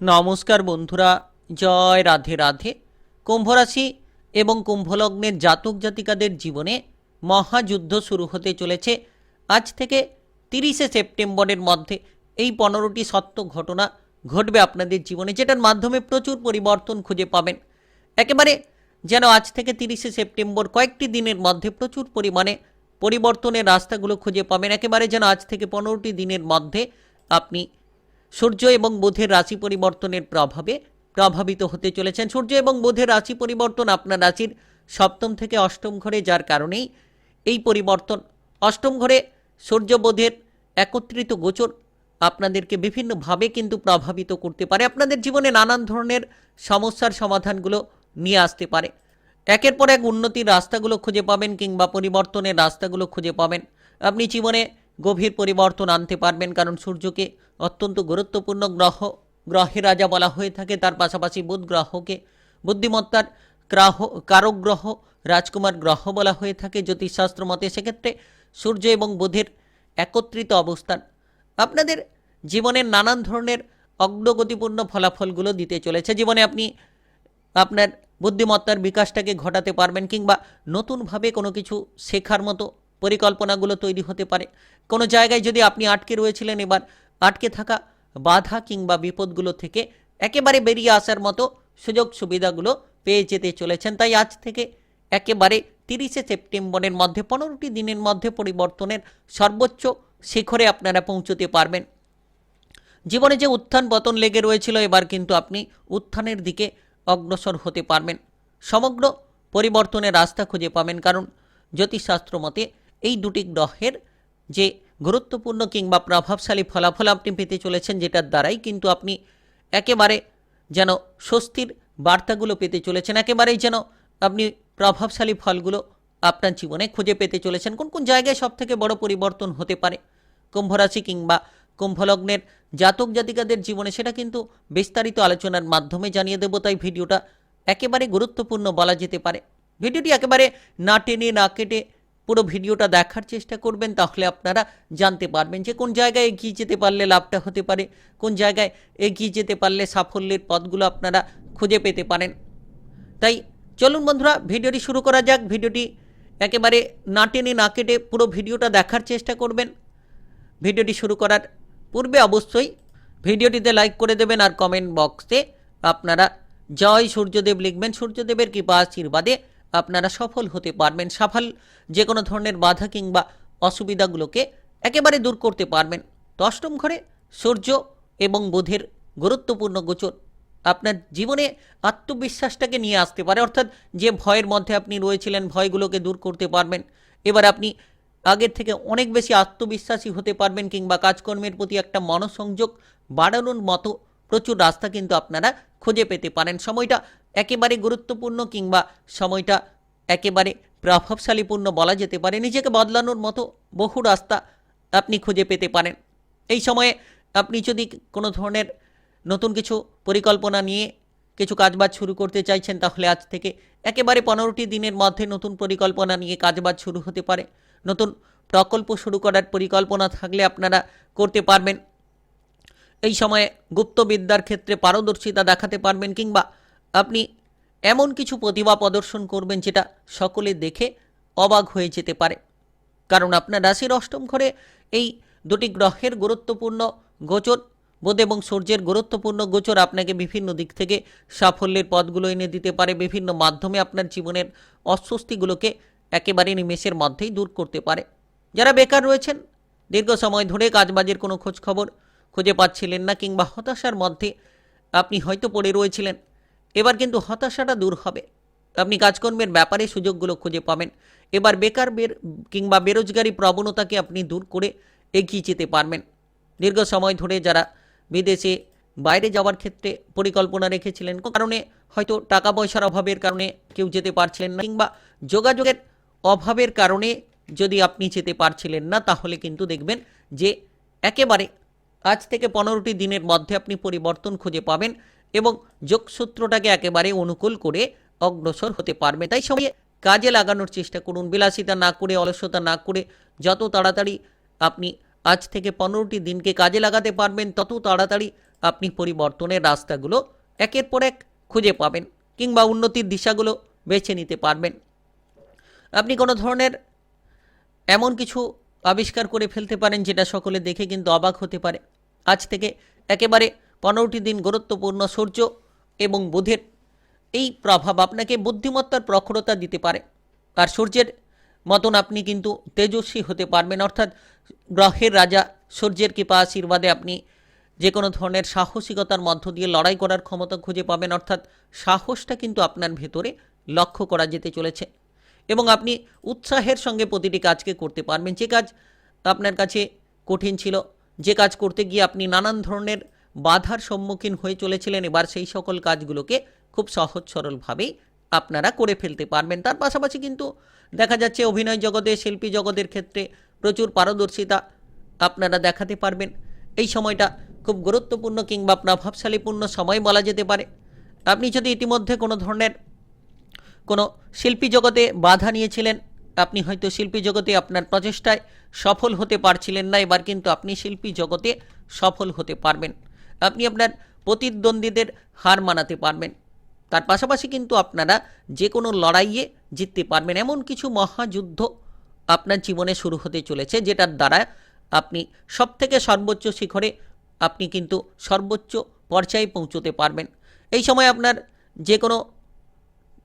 নমস্কার বন্ধুরা, জয় রাধে রাধে। কুম্ভরাশি এবং কুম্ভলগ্নের জাতক জাতিকাদের জীবনে মহাযুদ্ধ শুরু হতে চলেছে। আজ থেকে তিরিশে সেপ্টেম্বরের মধ্যে এই পনেরোটি সত্য ঘটনা ঘটবে আপনাদের জীবনে, যেটার মাধ্যমে প্রচুর পরিবর্তন খুঁজে পাবেন। একেবারে যেন আজ থেকে তিরিশে সেপ্টেম্বর কয়েকটি দিনের মধ্যে প্রচুর পরিমাণে পরিবর্তনের রাস্তাগুলো খুঁজে পাবেন। একেবারে যেন আজ থেকে পনেরোটি দিনের মধ্যে আপনি সূর্য এবং বুধের রাশি পরিবর্তনের প্রভাবে প্রভাবিত হতে চলেছেন। সূর্য এবং বুধের রাশি পরিবর্তন আপনার রাশির সপ্তম থেকে অষ্টম ঘরে, যার কারণেই এই পরিবর্তন। অষ্টম ঘরে সূর্য বুধের একত্রিত গোচর আপনাদেরকে বিভিন্নভাবে কিন্তু প্রভাবিত করতে পারে। আপনাদের জীবনে নানান ধরনের সমস্যার সমাধানগুলো নিয়ে আসতে পারে। একের পর এক উন্নতির রাস্তাগুলো খুঁজে পাবেন কিংবা পরিবর্তনের রাস্তাগুলো খুঁজে পাবেন। আপনি জীবনে গভীর পরিবর্তন আনতে পারবেন, কারণ সূর্যকে অত্যন্ত গুরুত্বপূর্ণ গ্রহ, গ্রহের রাজা বলা হয়ে থাকে। তার পাশাপাশি বুধ গ্রহকে বুদ্ধিমত্তার গ্রহ, কারক গ্রহ, রাজকুমার গ্রহ বলা হয়ে থাকে জ্যোতিষশাস্ত্র মতে। সেক্ষেত্রে সূর্য এবং বুধের একত্রিত অবস্থান। আপনাদের জীবনের নানান ধরনের অগ্রগতিপূর্ণ ফলাফলগুলো দিতে চলেছে। জীবনে আপনি আপনার বুদ্ধিমত্তার বিকাশটাকে ঘটাতে পারবেন, কিংবা নতুনভাবে কোনো কিছু শেখার মতো পরিকল্পনাগুলো তৈরি হতে পারে। কোনো জায়গায় যদি আপনি আটকে রয়েছিলেন এবার, আটকে থাকা বাধা কিংবা বিপদগুলো থেকে একেবারে বেরিয়ে আসার মতো সুযোগ সুবিধাগুলো পেয়ে যেতে চলেছেন। তাই আজ থেকে একেবারে তিরিশে সেপ্টেম্বরের মধ্যে, পনেরোটি দিনের মধ্যে পরিবর্তনের সর্বোচ্চ শিখরে আপনারা পৌঁছতে পারবেন। জীবনে যে উত্থান পতন লেগে রয়েছিল, এবার কিন্তু আপনি উত্থানের দিকে অগ্রসর হতে পারবেন। সমগ্র পরিবর্তনের রাস্তা খুঁজে পাবেন, কারণ জ্যোতিষশাস্ত্র মতে এই দুটি গ্রহের যে গুরুত্বপূর্ণ কিংবা প্রভাবশালী ফলাফল আপনি পেতে চলেছেন যেটার দ্বারাই কিন্তু আপনি একেবারে যেন স্বস্তির বার্তাগুলো পেতে চলেছেন, একেবারেই যেন আপনি প্রভাবশালী ফলগুলো আপনার জীবনে খুঁজে পেতে চলেছেন। কোন কোন জায়গায় সব থেকে বড় পরিবর্তন হতে পারে? কুম্ভরাশি কিংবা কুম্ভলগ্নের জাতক জাতিকাদের জীবনে সেটা কিন্তু বিস্তারিত আলোচনার মাধ্যমে জানিয়ে দেবো, তাই ভিডিওটা একেবারে গুরুত্বপূর্ণ বলা যেতে পারে। ভিডিওটি একেবারে না টেনে না কেটে পুরো ভিডিওটা দেখার চেষ্টা করবেন, তাহলে আপনারা জানতে পারবেন যে কোন জায়গায় এগিয়ে যেতে পারলে লাভটা হতে পারে, কোন জায়গায় এগিয়ে যেতে পারলে সাফল্যের পথগুলো আপনারা খুঁজে পেতে পারেন। তাই চলুন বন্ধুরা, ভিডিওটি শুরু করা যাক। ভিডিওটি একেবারে না টেনে না কেটে পুরো ভিডিওটা দেখার চেষ্টা করবেন। ভিডিওটি শুরু করার পূর্বে অবশ্যই ভিডিওটিতে লাইক করে দেবেন আর কমেন্ট বক্সে আপনারা জয় সূর্যদেব লিখবেন। সূর্যদেবের কৃপা আশীর্বাদে আপনারা সফল হতে পারবেন, সফল যে কোনো ধরনের বাধা কিংবা অসুবিধাগুলোকে একেবারে দূর করতে পারবেন। তো অষ্টম ঘরে সূর্য এবং বোধের গুরুত্বপূর্ণ গোচর। আপনার জীবনে আত্মবিশ্বাসটাকে নিয়ে আসতে পারে, অর্থাৎ যে ভয়ের মধ্যে আপনি রয়েছিলেন, ভয়গুলোকে দূর করতে পারবেন। এবার আপনি আগের থেকে অনেক বেশি আত্মবিশ্বাসী হতে পারবেন কিংবা কাজকর্মের প্রতি একটা মনোসংযোগ বাড়ানোর মতো প্রচুর রাস্তা কিন্তু আপনারা খুঁজে পেতে পারেন। সময়টা একেবারে গুরুত্বপূর্ণ কিংবা সময়টা একেবারে প্রভাবশালীপূর্ণ বলা যেতে পারে, নিজেকে বদলানোর মতো বহু রাস্তা আপনি খুঁজে পেতে পারেন। এই সময়ে আপনি যদি কোনো ধরনের নতুন কিছু পরিকল্পনা নিয়ে কিছু কাজবাজ শুরু করতে চাইছেন, তাহলে আজ থেকে একেবারে পনেরোটি দিনের মধ্যে নতুন পরিকল্পনা নিয়ে কাজবাজ শুরু হতে পারে। নতুন প্রকল্প শুরু করার পরিকল্পনা থাকলে আপনারা করতে পারবেন। এই সময়ে গুপ্তবিদ্যার ক্ষেত্রে পারদর্শিতা দেখাতে পারবেন কিংবা আপনি এমন কিছু প্রতিভা প্রদর্শন করবেন যেটা সকলে দেখে অবাক হয়ে যেতে পারে। কারণ আপনার রাশির অষ্টম ঘরে এই দুটি গ্রহের গুরুত্বপূর্ণ গোচর, বোধ এবং সূর্যের গুরুত্বপূর্ণ গোচর আপনাকে বিভিন্ন দিক থেকে সাফল্যের পথগুলো এনে দিতে পারে, বিভিন্ন মাধ্যমে আপনার জীবনের অস্বস্তিগুলোকে একেবারে নিমেষের মধ্যেই দূর করতে পারে। যারা বেকার রয়েছেন, দীর্ঘ সময় ধরে কাজবাজের কোনো খোঁজ খবর খুঁজে পাচ্ছিলেন না কিংবা হতাশার মধ্যে আপনি হয়তো পড়ে রয়েছিলেন এবার কিন্তু হতাশাটা দূর হবে। আপনি কাজকর্মের ব্যাপারে সুযোগগুলো খুঁজে পাবেন। এবার বেকার বের, কিংবা বেরোজগারি প্রবণতাকে আপনি দূর করে এগিয়ে যেতে পারবেন। দীর্ঘ সময় ধরে যারা বিদেশে বাইরে যাওয়ার ক্ষেত্রে পরিকল্পনা রেখেছিলেন কারণে হয়তো টাকা পয়সার অভাবের কারণে কেউ যেতে পারছিলেন না, কিংবা যোগাযোগের অভাবের কারণে যদি আপনি যেতে পারছিলেন না, তাহলে কিন্তু দেখবেন যে একেবারে আজ থেকে পনেরোটি দিনের মধ্যে আপনি পরিবর্তন খুঁজে পাবেন। এবং যোগসূত্রটাকে একেবারে অনুকূল করে অগ্রসর হতে পারবে। তাই সময়ে কাজে লাগানোর চেষ্টা করুন, বিলাসিতা না করে, অলসতা না করে, যত তাড়াতাড়ি আপনি আজ থেকে পনেরোটি দিনকে কাজে লাগাতে পারবেন, তত তাড়াতাড়ি আপনি পরিবর্তনের রাস্তাগুলো একের পর এক খুঁজে পাবেন কিংবা উন্নতির দিশাগুলো বেছে নিতে পারবেন। আপনি কোনো ধরনের এমন কিছু আবিষ্কার করে ফেলতে পারেন যেটা সকলে দেখে কিন্তু অবাক হতে পারে। আজ থেকে একেবারে পনেরোটি দিন গুরুত্বপূর্ণ সূর্য এবং বুধের এই প্রভাব আপনাকে বুদ্ধিমত্তার প্রখরতা দিতে পারে। আর সূর্যের মতন আপনি কিন্তু তেজস্বী হতে পারবেন। অর্থাৎ গ্রহের রাজা সূর্যের কৃপা আশীর্বাদে আপনি যে কোনো ধরনের সাহসিকতার মধ্য দিয়ে লড়াই করার ক্ষমতা খুঁজে পাবেন। অর্থাৎ সাহসটা কিন্তু আপনার ভেতরে লক্ষ্য করা যেতে চলেছে। এবং আপনি উৎসাহের সঙ্গে প্রতিটি কাজকে করতে পারবেন। যে কাজ আপনার কাছে কঠিন ছিল, যে কাজ করতে গিয়ে আপনি নানান ধরনের বাধার সম্মুখীন হয়ে চলেছিলেন এবার সেই সকল কাজগুলোকে খুব সহজ সরলভাবেই আপনারা করে ফেলতে পারবেন। তার পাশাপাশি কিন্তু দেখা যাচ্ছে অভিনয় জগতে, শিল্পী জগতের ক্ষেত্রে প্রচুর পারদর্শিতা আপনারা দেখাতে পারবেন। এই সময়টা খুব গুরুত্বপূর্ণ কিংবা প্রভাবশালীপূর্ণ সময় বলা যেতে পারে। আপনি যদি ইতিমধ্যে কোনো ধরনের কোনো শিল্পী জগতে বাধা নিয়েছিলেন, আপনি হয়তো শিল্পী জগতে আপনার প্রচেষ্টায় সফল হতে পারছিলেন না, এবার কিন্তু আপনি শিল্পী জগতে সফল হতে পারবেন। আপনি আপনার প্রতিদ্বন্দ্বীদের হার মানাতে পারবেন। তার পাশাপাশি কিন্তু আপনারা যে কোনো লড়াইয়ে জিততে পারবেন। এমন কিছু মহাযুদ্ধ আপনার জীবনে শুরু হতে চলেছে, যেটার দ্বারা আপনি সব থেকে সর্বোচ্চ শিখরে আপনি কিন্তু সর্বোচ্চ পর্যায়ে পৌঁছতে পারবেন। এই সময় আপনার যে কোনো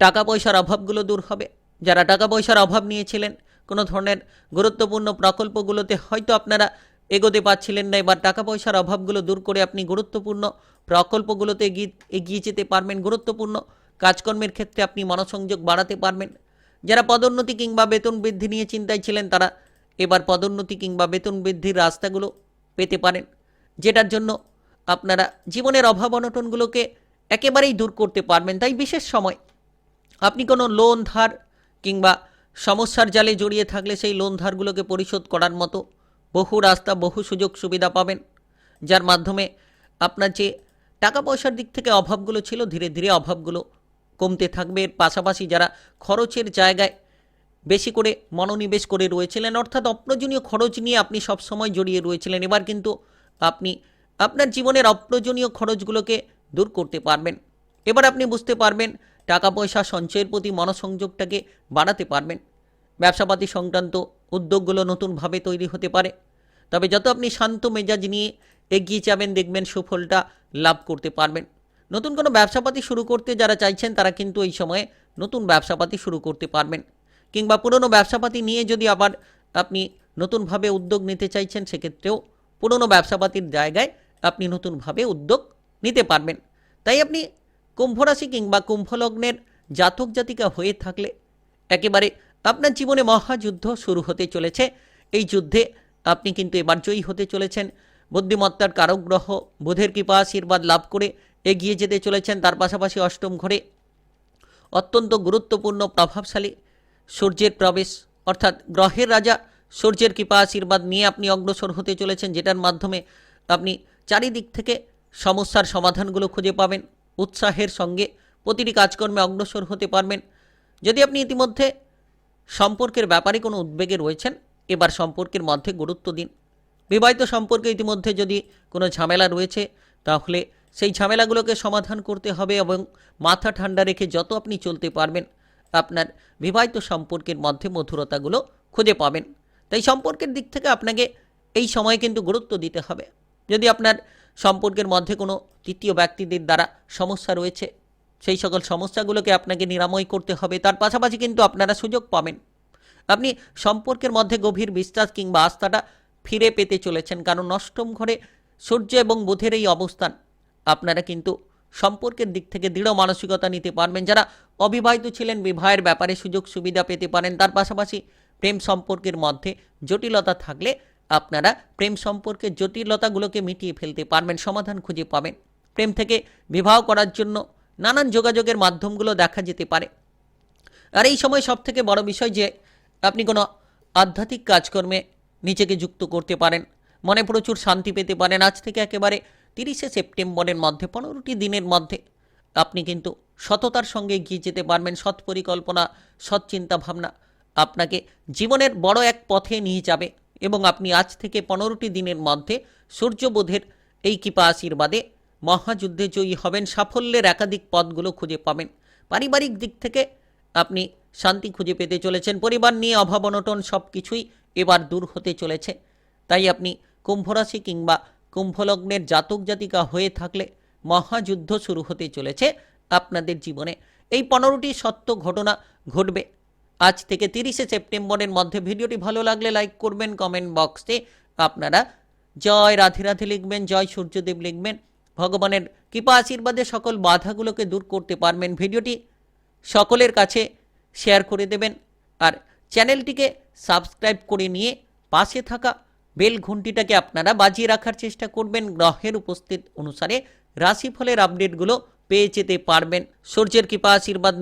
টাকা পয়সার অভাবগুলো দূর হবে। যারা টাকা পয়সার অভাব নিয়েছিলেন, কোনো ধরনের গুরুত্বপূর্ণ প্রকল্পগুলোতে হয়তো আপনারা এগোতে পারছিলেন না। এবার টাকা পয়সার অভাবগুলো দূর করে আপনি গুরুত্বপূর্ণ প্রকল্পগুলোতে এগিয়ে এগিয়ে যেতে পারবেন। গুরুত্বপূর্ণ কাজকর্মের ক্ষেত্রে আপনি মনোসংযোগ বাড়াতে পারবেন। যারা পদোন্নতি কিংবা বেতন বৃদ্ধি নিয়ে চিন্তায় ছিলেন, তারা এবার পদোন্নতি কিংবা বেতন বৃদ্ধির রাস্তাগুলো পেতে পারেন, যেটার জন্য আপনারা জীবনের অভাব অনটনগুলোকে একেবারেই দূর করতে পারবেন। তাই বিশেষ সময় আপনি কোনো লোন ধার কিংবা সমস্যার জালে জড়িয়ে থাকলে সেই লোন ধারগুলোকে পরিশোধ করার মতো বহু রাস্তা, বহু সুযোগ সুবিধা পাবেন, যার মাধ্যমে আপনার যে টাকা পয়সার দিক থেকে অভাবগুলো ছিল, ধীরে ধীরে অভাবগুলো কমতে থাকবে। এর পাশাপাশি যারা খরচের জায়গায় বেশি করে মনোনিবেশ করে রয়েছিলেন, অর্থাৎ অপ্রয়োজনীয় খরচ নিয়ে আপনি সবসময় জড়িয়ে রয়েছিলেন, এবার কিন্তু আপনি আপনার জীবনের অপ্রয়োজনীয় খরচগুলোকে দূর করতে পারবেন। এবার আপনি বুঝতে পারবেন টাকা পয়সা সঞ্চয়ের প্রতি মনোসংযোগটাকে বাড়াতে পারবেন। ব্যবসাপাতি সংক্রান্ত উদ্যোগগুলো নতুনভাবে তৈরি হতে পারে। তবে যত আপনি শান্ত মেজাজ নিয়ে এগিয়ে যাবেন, দেখবেন সুফলটা লাভ করতে পারবেন। নতুন কোনো ব্যবসাপাতি শুরু করতে যারা চাইছেন, তারা কিন্তু এই সময়ে নতুন ব্যবসাপাতি শুরু করতে পারবেন। কিংবা পুরনো ব্যবসাপাতি নিয়ে যদি আবার আপনি নতুনভাবে উদ্যোগ নিতে চাইছেন, সেক্ষেত্রেও পুরনো ব্যবসাপাতির জায়গায় আপনি নতুনভাবে উদ্যোগ নিতে পারবেন। তাই আপনি কুম্ভরাশি কিংবা কুম্ভলগ্নের জাতক জাতিকা হয়ে থাকলে একেবারে আপনার জীবনে মহাযুদ্ধ শুরু হতে চলেছে। এই যুদ্ধে আপনি কিন্তু এবার জয়ী হতে চলেছেন। বুদ্ধিমত্তার কারক গ্রহ বুধের কৃপা, আশীর্বাদ লাভ করে এগিয়ে যেতে চলেছেন। তার পাশাপাশি অষ্টম ঘরে অত্যন্ত গুরুত্বপূর্ণ, প্রভাবশালী সূর্যের প্রবেশ, অর্থাৎ গ্রহের রাজা সূর্যের কৃপা, আশীর্বাদ নিয়ে আপনি অগ্রসর হতে চলেছেন, যেটার মাধ্যমে আপনি চারিদিক থেকে সমস্যার সমাধানগুলো খুঁজে পাবেন। উৎসাহের সঙ্গে প্রতিটি কাজকর্মে অগ্রসর হতে পারবেন। যদি আপনি ইতিমধ্যে সম্পর্কের ব্যাপারে কোনো উদ্বেগে রয়েছেন? এবার সম্পর্কের মধ্যে গুরুত্ব দিন। বিবাহিত সম্পর্কে ইতিমধ্যে যদি কোনো ঝামেলা রয়েছে, তাহলে সেই ঝামেলাগুলোকে সমাধান করতে হবে এবং মাথা ঠান্ডা রেখে যত আপনি চলতে পারবেন, আপনার বিবাহিত সম্পর্কের মধ্যে মধুরতাগুলো খুঁজে পাবেন। তাই সম্পর্কের দিক থেকে আপনাকে এই সময়ে কিন্তু গুরুত্ব দিতে হবে। যদি আপনার সম্পর্কের মধ্যে কোনো তৃতীয় ব্যক্তিদের দ্বারা সমস্যা রয়েছে সেই সকল সমস্যাগুলোকে আপনাকে নিরাময় করতে হবে। তার পাশাপাশি কিন্তু আপনারা সুযোগ পাবেন। আপনি সম্পর্কের মধ্যে গভীর বিশ্বাস কিংবা আস্থাটা ফিরে পেতে চলেছেন, কারণ অষ্টম ঘরে সূর্য এবং বুধের এই অবস্থান আপনারা কিন্তু সম্পর্কের দিক থেকে দৃঢ় মানসিকতা নিতে পারবেন। যারা অবিবাহিত ছিলেন, বিবাহের ব্যাপারে সুযোগ সুবিধা পেতে পারেন। তার পাশাপাশি প্রেম সম্পর্কের মধ্যে জটিলতা থাকলে আপনারা প্রেম সম্পর্কের জটিলতাগুলোকে মিটিয়ে ফেলতে পারবেন, সমাধান খুঁজে পাবেন। প্রেম থেকে বিবাহ করার জন্য নানান যোগাযোগের মাধ্যমগুলো দেখা যেতে পারে। আর এই সময় সব থেকে বড় বিষয় যে, আপনি কোনো আধ্যাত্মিক কাজকর্মে নিজেকে যুক্ত করতে পারেন, মনে প্রচুর শান্তি পেতে পারেন। আজ থেকে একেবারে তিরিশে সেপ্টেম্বরের মধ্যে, পনেরোটি দিনের মধ্যে আপনি কিন্তু সততার সঙ্গে এগিয়ে যেতে পারবেন। সৎ পরিকল্পনা, সৎ চিন্তা ভাবনা আপনাকে জীবনের বড় এক পথে নিয়ে যাবে এবং আপনি আজ থেকে পনেরোটি দিনের মধ্যে সূর্যবোধের এই কৃপা আশীর্বাদে মহাযুদ্ধে জয়ী হবেন, সাফল্যের একাধিক পদগুলো খুঁজে পাবেন। পারিবারিক দিক থেকে আপনি শান্তি খুঁজে পেতে চলেছেন। পরিবার নিয়ে অভাব, অনটন সব কিছুই এবার দূর হতে চলেছে। তাই আপনি কুম্ভরাশি কিংবা কুম্ভলগ্নের জাতক জাতিকা হয়ে থাকলে মহাযুদ্ধ শুরু হতে চলেছে আপনাদের জীবনে। এই পনেরোটি সত্য ঘটনা ঘটবে। আজ থেকে তিরিশে সেপ্টেম্বরের মধ্যে ভিডিওটি ভালো লাগলে লাইক করবেন, কমেন্ট বক্সে আপনারা জয় রাধে রাধে লিখবেন, জয় সূর্যদেব লিখবেন। ভগবানের কৃপা আশীর্বাদে সকল বাধাগুলোকে দূর করতে পারবেন। ভিডিওটি সকলের কাছে শেয়ার করে দেবেন আর চ্যানেলটিকে সাবস্ক্রাইব করে নিয়ে পাশে থাকা বেল ঘুন্টিটাকে আপনারা বাজিয়ে রাখার চেষ্টা করবেন। গ্রহের উপস্থিত অনুসারে রাশিফলের আপডেটগুলো পেয়ে যেতে পারবেন। সূর্যের কৃপা আশীর্বাদ